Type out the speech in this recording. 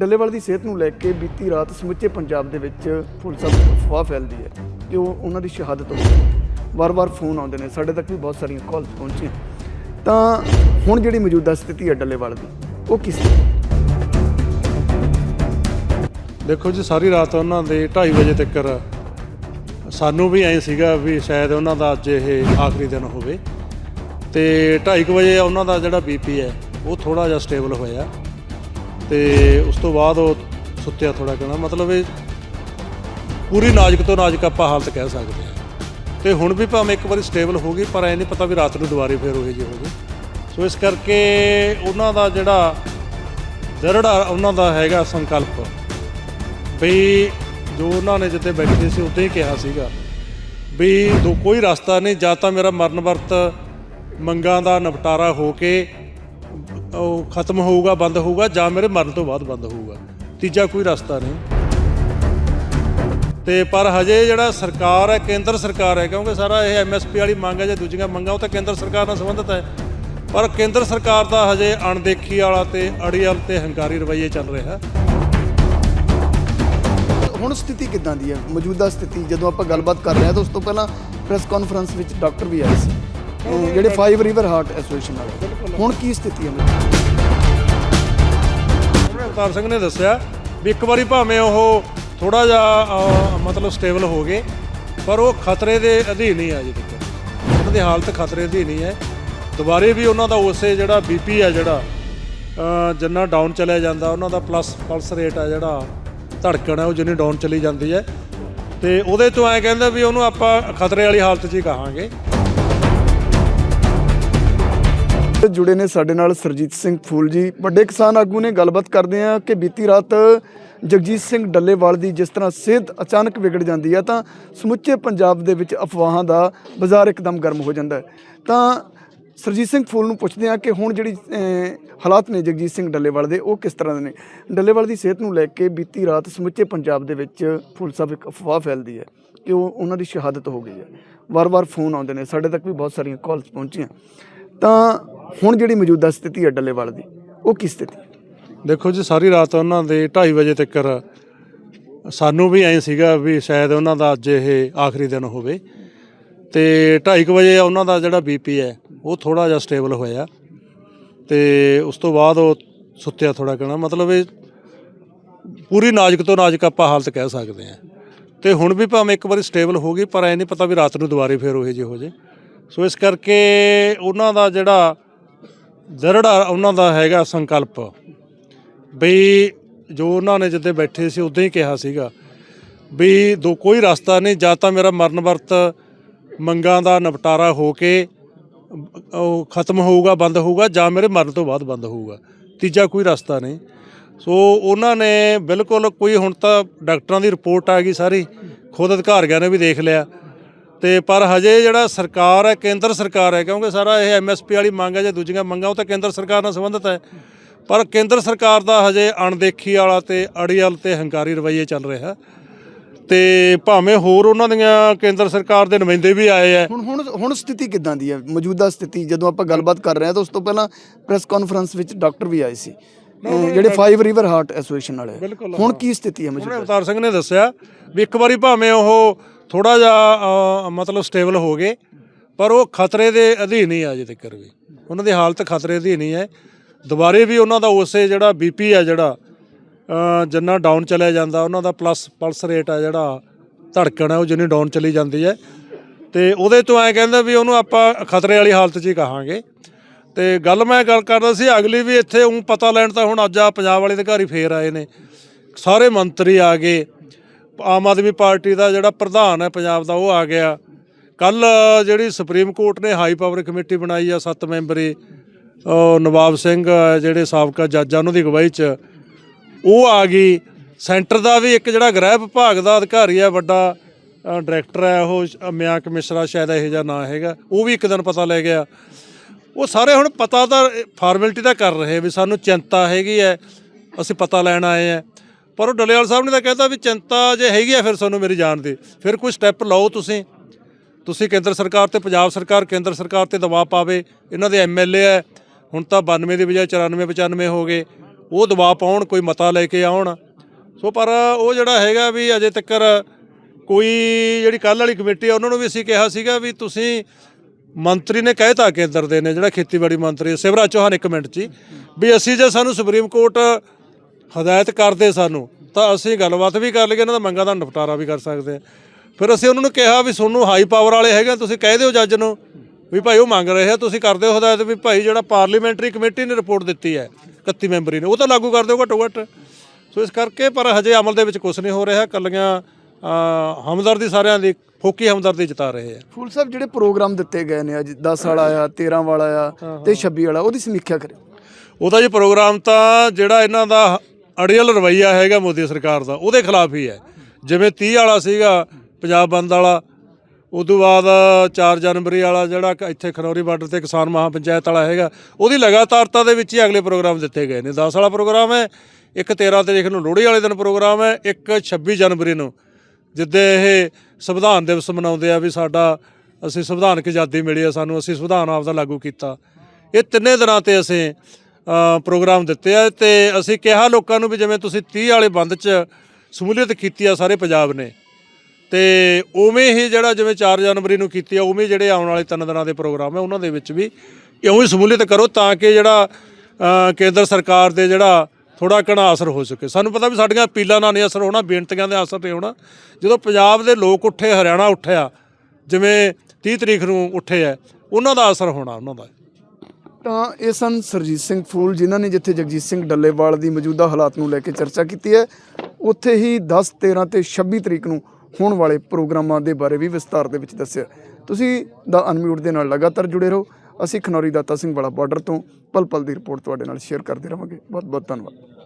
ਡੱਲੇਵਾਲ ਦੀ ਸਿਹਤ ਨੂੰ ਲੈ ਕੇ ਬੀਤੀ ਰਾਤ ਸਮੁੱਚੇ ਪੰਜਾਬ ਦੇ ਵਿੱਚ ਪੁਲਿਸ ਵੱਲੋਂ ਅਫਵਾਹ ਫੈਲਦੀ ਹੈ ਕਿ ਉਹ ਉਹਨਾਂ ਦੀ ਸ਼ਹਾਦਤ ਹੋ ਗਈ ਵਾਰ-ਵਾਰ ਫੋਨ ਆਉਂਦੇ ਨੇ। ਸਾਡੇ ਤੱਕ ਵੀ ਬਹੁਤ ਸਾਰੀਆਂ ਕਾਲਸ ਪਹੁੰਚੀਆਂ। ਤਾਂ ਹੁਣ ਜਿਹੜੀ ਮੌਜੂਦਾ ਸਥਿਤੀ ਹੈ ਡੱਲੇਵਾਲ ਦੀ, ਉਹ ਕਿਸ ਦੇਖੋ ਜੀ, ਸਾਰੀ ਰਾਤ ਉਹਨਾਂ ਦੇ 2:30 ਵਜੇ ਤੱਕ ਸਾਨੂੰ ਵੀ ਐਂ ਸੀਗਾ ਵੀ ਸ਼ਾਇਦ ਉਹਨਾਂ ਦਾ ਅੱਜ ਇਹ ਆਖਰੀ ਦਿਨ ਹੋਵੇ। ਤੇ 2:30 ਵਜੇ ਉਹਨਾਂ ਦਾ ਜਿਹੜਾ ਬੀਪੀ ਹੈ, ਉਹ ਥੋੜਾ ਜਿਹਾ ਸਟੇਬਲ ਹੋਇਆ। ਤੇ ਉਸ ਤੋਂ ਬਾਅਦ ਉਹ ਸੁੱਤਿਆ ਥੋੜਾ ਕਹਿਣਾ ਮਤਲਬ ਇਹ ਪੂਰੀ ਨਾਜ਼ੁਕ ਤੋਂ ਨਾਜ਼ੁਕ ਆਪਾਂ ਹਾਲਤ ਕਹਿ ਸਕਦੇ ਹਾਂ। ਤੇ ਹੁਣ ਵੀ ਭਾਵੇਂ ਇੱਕ ਵਾਰੀ ਸਟੇਬਲ ਹੋ ਗਈ, ਪਰ ਐ ਨਹੀਂ ਪਤਾ ਵੀ ਰਾਤ ਨੂੰ ਦੁਬਾਰੇ ਫੇਰ ਉਹੇ ਜਿਹੇ ਹੋ ਗਏ। ਸੋ ਇਸ ਕਰਕੇ ਉਹਨਾਂ ਦਾ ਜਿਹੜਾ ਦਰੜ ਉਹਨਾਂ ਦਾ ਹੈਗਾ ਸੰਕਲਪ। ਵੀ ਜੋ ਉਹਨਾਂ ਨੇ ਜਿੱਥੇ ਬੈਠੇ ਸੀ ਉੱਥੇ ਹੀ ਕਿਹਾ ਸੀਗਾ ਵੀ ਦੋ ਕੋਈ ਰਸਤਾ ਨਹੀਂ, ਜਾਂ ਤਾਂ ਮੇਰਾ ਮਰਨ ਵਰਤ ਮੰਗਾਂ ਦਾ ਨਿਪਟਾਰਾ ਹੋ ਕੇ ਉਹ ਖਤਮ ਹੋਊਗਾ ਬੰਦ ਹੋਊਗਾ ਜਾਂ ਮੇਰੇ ਮਰਨ ਤੋਂ ਬਾਅਦ ਬੰਦ ਹੋਊਗਾ। ਤੀਜਾ ਕੋਈ ਰਸਤਾ ਨਹੀਂ। ਤੇ ਪਰ ਹਜੇ ਜਿਹੜਾ ਸਰਕਾਰ ਹੈ ਕੇਂਦਰ ਸਰਕਾਰ ਹੈ ਕਿਉਂਕਿ ਸਾਰਾ ਇਹ ਐਮਐਸਪੀ ਵਾਲੀ ਮੰਗ ਹੈ ਜਾਂ ਦੂਜੀਆਂ ਮੰਗਾਂ ਉਹ ਤਾਂ ਕੇਂਦਰ ਸਰਕਾਰ ਨਾਲ ਸੰਬੰਧਿਤ ਹੈ। ਪਰ ਕੇਂਦਰ ਸਰਕਾਰ ਦਾ ਹਜੇ ਅਣਦੇਖੀ ਵਾਲਾ ਤੇ ਅੜੀਅਲ ਤੇ ਹੰਕਾਰੀ ਰਵੱਈਏ ਚੱਲ ਰਿਹਾ। ਹੁਣ ਸਥਿਤੀ ਕਿੱਦਾਂ ਦੀ ਹੈ? ਮੌਜੂਦਾ ਸਥਿਤੀ ਜਦੋਂ ਆਪਾਂ ਗੱਲਬਾਤ ਕਰ ਰਹੇ ਹਾਂ ਤਾਂ ਉਸ ਤੋਂ ਪਹਿਲਾਂ ਪ੍ਰੈਸ ਕਾਨਫਰੰਸ ਵਿੱਚ ਡਾਕਟਰ ਵੀ ਆਏ ਸੀ। ਜਿਹੜੇ ਫਾਈਵ ਰਿਵਰ ਹਾਰਟ ਐਸੋਸੀਏਸ਼ਨ ਵਾਲੇ। ਹੁਣ ਕੀ ਸਥਿਤੀ ਹੈ ਉਹਨੇ ਅਵਤਾਰ ਸਿੰਘ ਨੇ ਦੱਸਿਆ ਵੀ ਇੱਕ ਵਾਰੀ ਭਾਵੇਂ ਉਹ ਥੋੜਾ ਜਿਹਾ ਮਤਲਬ ਸਟੇਬਲ ਹੋ ਗਏ, ਪਰ ਉਹ ਖਤਰੇ ਦੇ ਅਧੀਨ ਹੀ ਆ ਜੀ ਤੱਕ। ਉਹਨਾਂ ਦੀ ਹਾਲਤ ਖਤਰੇ ਅਧੀਨ ਨਹੀਂ ਹੈ। ਦੁਬਾਰੇ ਵੀ ਉਹਨਾਂ ਦਾ ਉਸੇ ਜਿਹੜਾ ਬੀਪੀ ਹੈ ਜਿਹੜਾ ਜਿੰਨਾ ਡਾਊਨ ਚਲਿਆ ਜਾਂਦਾ, ਉਹਨਾਂ ਦਾ ਪਲਸ ਪਲਸ ਰੇਟ ਆ ਜਿਹੜਾ, ਧੜਕਣ ਹੈ ਉਹ ਜਿੰਨੀ ਡਾਊਨ ਚਲੀ ਜਾਂਦੀ ਹੈ। ਤੇ ਉਹਦੇ ਤੋਂ ਐ ਕਹਿੰਦਾ ਵੀ ਉਹਨੂੰ ਆਪਾਂ ਖਤਰੇ ਵਾਲੀ ਹਾਲਤ 'ਚ ਹੀ ਕਹਾਂਗੇ। ਜੁੜੇ ਨੇ ਸਾਡੇ ਨਾਲ ਸਰਜੀਤ ਸਿੰਘ ਫੂਲ ਜੀ। ਵੱਡੇ ਕਿਸਾਨ ਆਗੂ ਨੇ ਗੱਲਬਾਤ ਕਰਦੇ ਆ ਕਿ ਬੀਤੀ ਰਾਤ ਜਗਜੀਤ ਸਿੰਘ ਡੱਲੇਵਾਲ ਦੀ ਜਿਸ ਤਰ੍ਹਾਂ ਸਿਹਤ ਅਚਾਨਕ ਵਿਗੜ ਜਾਂਦੀ ਹੈ ਤਾਂ ਸਮੁੱਚੇ ਪੰਜਾਬ ਦੇ ਵਿੱਚ ਅਫਵਾਹਾਂ ਦਾ ਬਾਜ਼ਾਰ ਇੱਕਦਮ ਗਰਮ ਹੋ ਜਾਂਦਾ ਤਾਂ ਸਰਜੀਤ ਸਿੰਘ ਫੂਲ ਨੂੰ ਪੁੱਛਦੇ ਆ ਕਿ ਹੁਣ ਜਿਹੜੀ ਹਾਲਾਤ ਨੇ ਜਗਜੀਤ ਸਿੰਘ ਡੱਲੇਵਾਲ ਦੇ, ਉਹ ਕਿਸ ਤਰ੍ਹਾਂ ਦੇ ਨੇ? ਡੱਲੇਵਾਲ ਦੀ ਸਿਹਤ ਨੂੰ ਲੈ ਕੇ ਬੀਤੀ ਰਾਤ ਸਮੁੱਚੇ ਪੰਜਾਬ ਦੇ ਵਿੱਚ ਫੂਲ ਸਾਹਿਬ ਇੱਕ ਅਫਵਾਹ ਫੈਲਦੀ ਹੈ ਕਿ ਉਹ ਉਹਨਾਂ ਦੀ ਸ਼ਹਾਦਤ ਹੋ ਗਈ ਹੈ। ਵਾਰ-ਵਾਰ ਫੋਨ ਆਉਂਦੇ ਨੇ, ਸਾਡੇ ਤੱਕ ਵੀ ਬਹੁਤ ਸਾਰੀਆਂ ਕਾਲਸ ਪਹੁੰਚੀਆਂ। ਤਾਂ ਹੁਣ ਜਿਹੜੀ ਮੌਜੂਦਾ ਸਥਿਤੀ ਹੈ ਡੱਲੇਵਾਲ ਦੀ, ਉਹ ਕੀ ਸਥਿਤੀ ਹੈ? ਦੇਖੋ ਜੀ, ਸਾਰੀ ਰਾਤ ਉਹਨਾਂ ਦੇ 2:30 ਵਜੇ ਤੱਕ ਸਾਨੂੰ ਵੀ ਐਂ ਸੀਗਾ ਵੀ ਸ਼ਾਇਦ ਉਹਨਾਂ ਦਾ ਅੱਜ ਇਹ ਆਖਰੀ ਦਿਨ ਹੋਵੇ। ਤੇ 2:30 ਵਜੇ ਉਹਨਾਂ ਦਾ ਜਿਹੜਾ ਬੀਪੀ ਹੈ, ਉਹ ਥੋੜਾ ਜਿਹਾ ਸਟੇਬਲ ਹੋਇਆ। ਤੇ ਉਸ ਤੋਂ ਬਾਅਦ ਉਹ ਸੁੱਤਿਆ ਥੋੜਾ ਕਹਿਣਾ ਮਤਲਬ ਇਹ ਪੂਰੀ ਨਾਜ਼ੁਕ ਤੋਂ ਨਾਜ਼ੁਕ ਆਪਾਂ ਹਾਲਤ ਕਹਿ ਸਕਦੇ ਹਾਂ। ਤੇ ਹੁਣ ਵੀ ਭਾਵੇਂ ਇੱਕ ਵਾਰੀ ਸਟੇਬਲ ਹੋ ਗਈ, ਪਰ ਐ ਨਹੀਂ ਪਤਾ ਵੀ ਰਾਤ ਨੂੰ ਦੁਬਾਰੇ ਫੇਰ ਉਹੇ ਜਿਹੇ ਹੋ ਜੇ ਸੋ ਇਸ ਕਰਕੇ ਉਹਨਾਂ ਦਾ ਜਿਹੜਾ ਦਰੜ ਉਹਨਾਂ ਦਾ ਹੈਗਾ ਸੰਕਲਪ। ਵੀ ਜੋ ਉਹਨਾਂ ਨੇ ਜਿੱਥੇ ਬੈਠੇ ਸੀ ਉਦੋਂ ਹੀ ਕਿਹਾ ਸੀਗਾ ਵੀ ਦੋ ਕੋਈ ਰਸਤਾ ਨਹੀਂ, ਜਾਂ ਤਾਂ ਮੇਰਾ ਮਰਨ ਵਰਤ ਮੰਗਾਂ ਦਾ ਨਿਪਟਾਰਾ ਹੋ ਕੇ ਉਹ ਖਤਮ ਹੋਊਗਾ, ਬੰਦ ਹੋਊਗਾ, ਜਾਂ ਮੇਰੇ ਮਰਨ ਤੋਂ ਬਾਅਦ ਬੰਦ ਹੋਊਗਾ। ਤੀਜਾ ਕੋਈ ਰਸਤਾ ਨਹੀਂ। ਸੋ ਉਹਨਾਂ ਨੇ ਬਿਲਕੁਲ ਕੋਈ ਹੁਣ ਤਾਂ ਡਾਕਟਰਾਂ ਦੀ ਰਿਪੋਰਟ ਆ ਗਈ ਸਾਰੀ, ਖੁਦ ਅਧਿਕਾਰੀਆਂ ਨੇ ਵੀ ਦੇਖ ਲਿਆ। ਤੇ ਪਰ ਹਜੇ ਜਿਹੜਾ ਸਰਕਾਰ ਹੈ ਕੇਂਦਰ ਸਰਕਾਰ ਹੈ ਕਿਉਂਕਿ ਸਾਰਾ ਇਹ ਐਮਐਸਪੀ ਵਾਲੀ ਮੰਗ ਹੈ ਜਾਂ ਦੂਜੀਆਂ ਮੰਗਾਂ ਉਹ ਤਾਂ ਕੇਂਦਰ ਸਰਕਾਰ ਨਾਲ ਸੰਬੰਧਿਤ ਹੈ। ਪਰ ਕੇਂਦਰ ਸਰਕਾਰ ਦਾ ਹਜੇ ਅਣਦੇਖੀ ਵਾਲਾ ਤੇ ਅੜੀਅਲ ਤੇ ਹੰਕਾਰੀ ਰਵੱਈਏ ਚੱਲ ਰਿਹਾ। ਤੇ ਭਾਵੇਂ ਹੋਰ ਉਹਨਾਂ ਦੀਆਂ ਕੇਂਦਰ ਸਰਕਾਰ ਦੇ ਨੁਮਾਇੰਦੇ ਵੀ ਆਏ ਆ ਹੁਣ ਹੁਣ ਹੁਣ ਸਥਿਤੀ ਕਿੱਦਾਂ ਦੀ ਹੈ? ਮੌਜੂਦਾ ਸਥਿਤੀ ਜਦੋਂ ਆਪਾਂ ਗੱਲਬਾਤ ਕਰ ਰਹੇ ਹਾਂ ਤਾਂ ਉਸ ਤੋਂ ਪਹਿਲਾਂ ਪ੍ਰੈਸ ਕਾਨਫਰੰਸ ਵਿੱਚ ਡਾਕਟਰ ਵੀ ਆਏ ਸੀ। ਜਿਹੜੇ ਫਾਈਵ ਰਿਵਰ ਹਾਰਟ ਐਸੋਸੀਏਸ਼ਨ ਵਾਲੇ। ਬਿਲਕੁਲ, ਹੁਣ ਕੀ ਸਥਿਤੀ ਹੈ ਮੌਜੂਦਾ? ਅਵਤਾਰ ਸਿੰਘ ਨੇ ਦੱਸਿਆ ਵੀ ਇੱਕ ਵਾਰੀ ਭਾਵੇਂ ਉਹ ਥੋੜਾ ਜਿਹਾ ਮਤਲਬ ਸਟੇਬਲ ਹੋ ਗਏ, ਪਰ ਉਹ ਖਤਰੇ ਦੇ ਅਧੀਨ ਹੀ ਆ ਅਜੇ ਤੱਕ ਵੀ। ਉਹਨਾਂ ਦੀ ਹਾਲਤ ਖਤਰੇ ਅਧੀਨ ਹੀ ਹੈ। ਦੁਬਾਰੇ ਵੀ ਉਹਨਾਂ ਦਾ ਉਸੇ ਜਿਹੜਾ ਬੀਪੀ ਹੈ ਜਿਹੜਾ ਜਿੰਨਾ ਡਾਊਨ ਚਲਿਆ ਜਾਂਦਾ, ਉਹਨਾਂ ਦਾ ਪਲਸ ਪਲਸ ਰੇਟ ਆ ਜਿਹੜਾ, ਧੜਕਣ ਹੈ ਉਹ ਜਿੰਨੀ ਡਾਊਨ ਚਲੀ ਜਾਂਦੀ ਹੈ। ਤੇ ਉਹਦੇ ਤੋਂ ਐ ਕਹਿੰਦਾ ਵੀ ਉਹਨੂੰ ਆਪਾਂ ਖਤਰੇ ਵਾਲੀ ਹਾਲਤ 'ਚ ਹੀ ਕਹਾਂਗੇ। ਤੇ ਗੱਲ ਮੈਂ ਗੱਲ ਕਰਦਾ ਸੀ, ਅਗਲੀ ਵੀ ਇੱਥੇ ਉਹ ਪਤਾ ਲੈਣ ਤਾਂ ਹੁਣ ਅੱਜ ਆ ਪੰਜਾਬ ਵਾਲੇ ਅਧਿਕਾਰੀ ਫੇਰ ਆਏ ਨੇ। ਸਾਰੇ ਮੰਤਰੀ ਆ ਗਏ। ਆਮ ਆਦਮੀ ਪਾਰਟੀ ਦਾ ਜਿਹੜਾ ਪ੍ਰਧਾਨ ਹੈ ਪੰਜਾਬ ਦਾ, ਉਹ ਆ ਗਿਆ। ਕੱਲ ਜਿਹੜੀ ਸੁਪਰੀਮ ਕੋਰਟ ਨੇ ਹਾਈ ਪਾਵਰ ਕਮੇਟੀ ਬਣਾਈ ਆ ਸੱਤ ਮੈਂਬਰੀ ਨਵਾਬ ਸਿੰਘ, ਜਿਹੜੇ ਸਾਬਕਾ ਜੱਜ ਆ, ਉਹਨਾਂ ਦੀ ਅਗਵਾਈ 'ਚ। ਉਹ ਆ ਗਈ। ਸੈਂਟਰ ਦਾ ਵੀ ਇੱਕ ਜਿਹੜਾ ਗ੍ਰਹਿ ਵਿਭਾਗ ਦਾ ਅਧਿਕਾਰੀ ਹੈ ਵੱਡਾ ਡਾਇਰੈਕਟਰ ਹੈ ਉਹ ਸ਼- ਮਿਆਂਕ ਮਿਸ਼ਰਾ ਸ਼ਾਇਦ ਇਹੋ ਜਿਹਾ ਨਾਂ ਹੈਗਾ, ਉਹ ਵੀ ਇੱਕ ਦਿਨ ਪਤਾ ਲੈ ਗਿਆ। ਉਹ ਸਾਰੇ ਹੁਣ ਪਤਾ ਤਾਂ, ਫਾਰਮੈਲਿਟੀ ਤਾਂ ਕਰ ਰਹੇ ਵੀ ਸਾਨੂੰ ਚਿੰਤਾ ਹੈਗੀ ਹੈ, ਅਸੀਂ ਪਤਾ ਲੈਣ ਆਏ ਆ। ਪਰ ਉਹ ਡਲੇਵਾਲ ਸਾਹਿਬ ਨੇ ਤਾਂ ਕਹਿੰਦਾ ਵੀ ਚਿੰਤਾ ਜੇ ਹੈਗੀ ਆ ਫਿਰ ਸਾਨੂੰ ਮੇਰੀ ਜਾਣ ਦੀ। ਫਿਰ ਕੋਈ ਸਟੈਪ ਲਓ ਤੁਸੀਂ। ਤੁਸੀਂ ਕੇਂਦਰ ਸਰਕਾਰ ਤੇ ਪੰਜਾਬ ਸਰਕਾਰ ਕੇਂਦਰ ਸਰਕਾਰ ਤੇ ਦਬਾਅ ਪਾਵੇ। ਇਹਨਾਂ ਦੇ ਐਮਐਲਏ ਹੈ ਹੁਣ ਤਾਂ 92 ਦੀ ਬਜਾਏ 94 95 ਹੋ ਗਏ। ਉਹ ਦਬਾਅ ਪਾਉਣ ਕੋਈ ਮਤਾ ਲੈ ਕੇ ਆਉਣ। ਸੋ ਪਰ ਉਹ ਜਿਹੜਾ ਹੈਗਾ ਵੀ ਅਜੇ ਤੱਕ ਕੋਈ ਜਿਹੜੀ ਕੱਲ ਵਾਲੀ ਕਮੇਟੀ ਆ ਉਹਨਾਂ ਨੂੰ ਵੀ ਅਸੀਂ ਕਿਹਾ ਸੀਗਾ ਵੀ ਤੁਸੀਂ ਮੰਤਰੀ ਨੇ ਕਹਿਤਾ ਕੇਂਦਰ ਦੇ ਨੇ ਜਿਹੜਾ ਖੇਤੀਬਾੜੀ ਮੰਤਰੀ ਸਿਵਰਾਜ ਚੌਹਾਨ ਇੱਕ ਮਿੰਟ 'ਚ ਹੀ, ਵੀ ਅਸੀਂ ਜੇ ਸਾਨੂੰ ਸੁਪਰੀਮ ਕੋਰਟ ਹਦਾਇਤ ਕਰਦੇ ਸਾਨੂੰ ਤਾਂ ਅਸੀਂ ਗੱਲਬਾਤ ਵੀ ਕਰ ਲਈਏ ਇਹਨਾਂ ਦਾ ਮੰਗਾਂ ਦਾ ਨਿਪਟਾਰਾ ਵੀ ਕਰ ਸਕਦੇ ਆ ਫਿਰ ਅਸੀਂ ਉਹਨਾਂ ਨੂੰ ਕਿਹਾ ਵੀ ਤੁਹਾਨੂੰ ਹਾਈ ਪਾਵਰ ਵਾਲੇ ਹੈਗੇ ਤੁਸੀਂ ਕਹਿ ਦਿਓ ਜੱਜ ਨੂੰ ਵੀ ਭਾਈ ਉਹ ਮੰਗ ਰਹੇ ਆ ਤੁਸੀਂ ਕਰ ਦਿਓ ਹਦਾਇਤ ਵੀ ਭਾਈ ਜਿਹੜਾ ਪਾਰਲੀਮੈਂਟਰੀ ਕਮੇਟੀ ਨੇ ਰਿਪੋਰਟ ਦਿੱਤੀ ਹੈ 31 ਮੈਂਬਰੀ ਨੇ ਉਹ ਤਾਂ ਲਾਗੂ ਕਰ ਦਿਓ ਘੱਟੋ ਘੱਟ ਸੋ ਇਸ ਕਰਕੇ ਪਰ ਹਜੇ ਅਮਲ ਦੇ ਵਿੱਚ ਕੁਝ ਨਹੀਂ ਹੋ ਰਿਹਾ ਕੱਲੀਆਂ ਹਮਦਰਦੀ ਸਾਰਿਆਂ ਦੀ ਫੋਕੀ ਹਮਦਰਦੀ ਜਤਾ ਰਹੇ ਆ। ਫੂਲ ਸਾਹਿਬ ਜਿਹੜੇ ਪ੍ਰੋਗਰਾਮ ਦਿੱਤੇ ਗਏ ਨੇ ਅੱਜ 10 ਵਾਲਾ ਆ 13 ਵਾਲਾ ਆ ਤੇ 26 ਵਾਲਾ ਉਹਦੀ ਸਮੀਖਿਆ ਕਰੇ ਉਹਦਾ ਜੀ ਪ੍ਰੋਗਰਾਮ ਤਾਂ ਜਿਹੜਾ ਇਹਨਾਂ ਦਾ ਅੜੀਅਲ ਰਵਈਆ ਹੈਗਾ ਮੋਦੀ ਸਰਕਾਰ ਦਾ, ਉਹਦੇ ਖਿਲਾਫ ਹੀ ਹੈ। ਜਿਵੇਂ 30 ਵਾਲਾ ਸੀਗਾ ਪੰਜਾਬ ਬੰਦ ਵਾਲਾ, ਉਦੋਂ ਬਾਅਦ 4 ਜਨਵਰੀ ਵਾਲਾ ਜਿਹੜਾ ਕ- ਇੱਥੇ ਖਨੌਰੀ ਬਾਰਡਰ ਤੇ ਕਿਸਾਨ ਮਹਾਪੰਚਾਇਤ ਵਾਲਾ ਹੈਗਾ, ਉਹਦੀ ਲਗਾਤਾਰਤਾ ਦੇ ਵਿੱਚ ਹੀ ਅਗਲੇ ਪ੍ਰੋਗਰਾਮ ਦਿੱਤੇ ਗਏ ਨੇ। 10 ਵਾਲਾ ਪ੍ਰੋਗਰਾਮ ਹੈ, ਇੱਕ 13 ਤਰੀਕ ਨੂੰ ਲੋਹੜੀ ਵਾਲੇ ਦਿਨ ਪ੍ਰੋਗਰਾਮ ਹੈ, ਇੱਕ 26 ਜਨਵਰੀ ਨੂੰ, ਜਿੱਦੇ ਇਹ ਸੰਵਿਧਾਨ ਦਿਵਸ ਮਨਾਉਂਦੇ ਆ ਵੀ ਸਾਡਾ, ਅਸੀਂ ਸੰਵਿਧਾਨਕ ਆਜ਼ਾਦੀ ਮਿਲੀ ਆ, ਸਾਨੂੰ ਅਸੀਂ ਸੰਵਿਧਾਨ ਆਪਦਾ ਲਾਗੂ ਕੀਤਾ। ਇਹ ਤਿੰਨੇ ਦਿਨਾਂ ਤੇ ਅਸੀਂ ਪ੍ਰੋਗਰਾਮ ਦਿੱਤੇ ਆ ਤੇ ਅਸੀਂ ਕਿਹਾ ਲੋਕਾਂ ਨੂੰ ਵੀ ਜਿਵੇਂ ਤੁਸੀਂ 30 ਵਾਲੇ ਬੰਦ 'ਚ ਸਮੂਲੀਅਤ ਕੀਤੀ ਆ ਸਾਰੇ ਪੰਜਾਬ ਨੇ, ਤੇ ਉਵੇਂ ਹੀ ਜਿਹੜਾ ਜਿਵੇਂ 4 ਜਨਵਰੀ ਨੂੰ ਕੀਤੀ ਆ, ਉਵੇਂ ਜਿਹੜੇ ਆਉਣ ਵਾਲੇ ਤਿੰਨ ਦਿਨਾਂ ਦੇ ਪ੍ਰੋਗਰਾਮ ਹੈ ਉਹਨਾਂ ਦੇ ਵਿੱਚ ਵੀ ਇਉਂ ਹੀ ਸਮੂਲੀਅਤ ਕਰੋ ਤਾਂ ਕਿ ਜਿਹੜਾ ਕੇਂਦਰ ਸਰਕਾਰ ਦੇ ਜਿਹੜਾ ਥੋੜਾ ਘਣਾ ਅਸਰ ਹੋ ਸਕੇ। ਸਾਨੂੰ ਪਤਾ ਵੀ ਸਾਡੀਆਂ ਅਪੀਲਾਂ ਨਾਲ ਨਹੀਂ ਅਸਰ ਹੋਣਾ, ਬੇਨਤੀਆਂ ਦੇ ਅਸਰ ਨਹੀਂ ਹੋਣਾ। ਜਦੋਂ ਪੰਜਾਬ ਦੇ ਲੋਕ ਉੱਠੇ, ਹਰਿਆਣਾ ਉੱਠਿਆ, ਜਿਵੇਂ 30 ਤਰੀਕ ਨੂੰ ਉੱਠੇ ਆ, ਉਹਨਾਂ ਦਾ ਅਸਰ ਹੋਣਾ, ਉਹਨਾਂ ਦਾ। ਤਾਂ ਇਹ ਸਨ ਸਰਜੀਤ ਸਿੰਘ ਫੂਲ, ਜਿਨ੍ਹਾਂ ਨੇ ਜਿੱਥੇ ਜਗਜੀਤ ਸਿੰਘ ਡੱਲੇਵਾਲ ਦੀ ਮੌਜੂਦਾ ਹਾਲਾਤ ਨੂੰ ਲੈ ਕੇ ਚਰਚਾ ਕੀਤੀ ਹੈ, ਉੱਥੇ ਹੀ 10 13 ਤੇ 26 ਤਰੀਕ ਨੂੰ ਹੋਣ ਵਾਲੇ ਪ੍ਰੋਗਰਾਮਾਂ ਦੇ ਬਾਰੇ ਵੀ ਵਿਸਤਾਰ ਦੇ ਵਿੱਚ ਦੱਸਿਆ। ਤੁਸੀਂ ਦਾ ਅਨਮਿਊਟ ਦੇ ਨਾਲ ਲਗਾਤਾਰ ਜੁੜੇ ਰਹੋ। ਅਸੀਂ ਖਨੌਰੀ ਦਾਤਾ ਸਿੰਘ ਵਾਲਾ ਬਾਰਡਰ ਤੋਂ ਪਲ ਪਲ ਦੀ ਰਿਪੋਰਟ ਤੁਹਾਡੇ ਨਾਲ ਸ਼ੇਅਰ ਕਰਦੇ ਰਹਾਂਗੇ ਬਹੁਤ ਬਹੁਤ ਧੰਨਵਾਦ।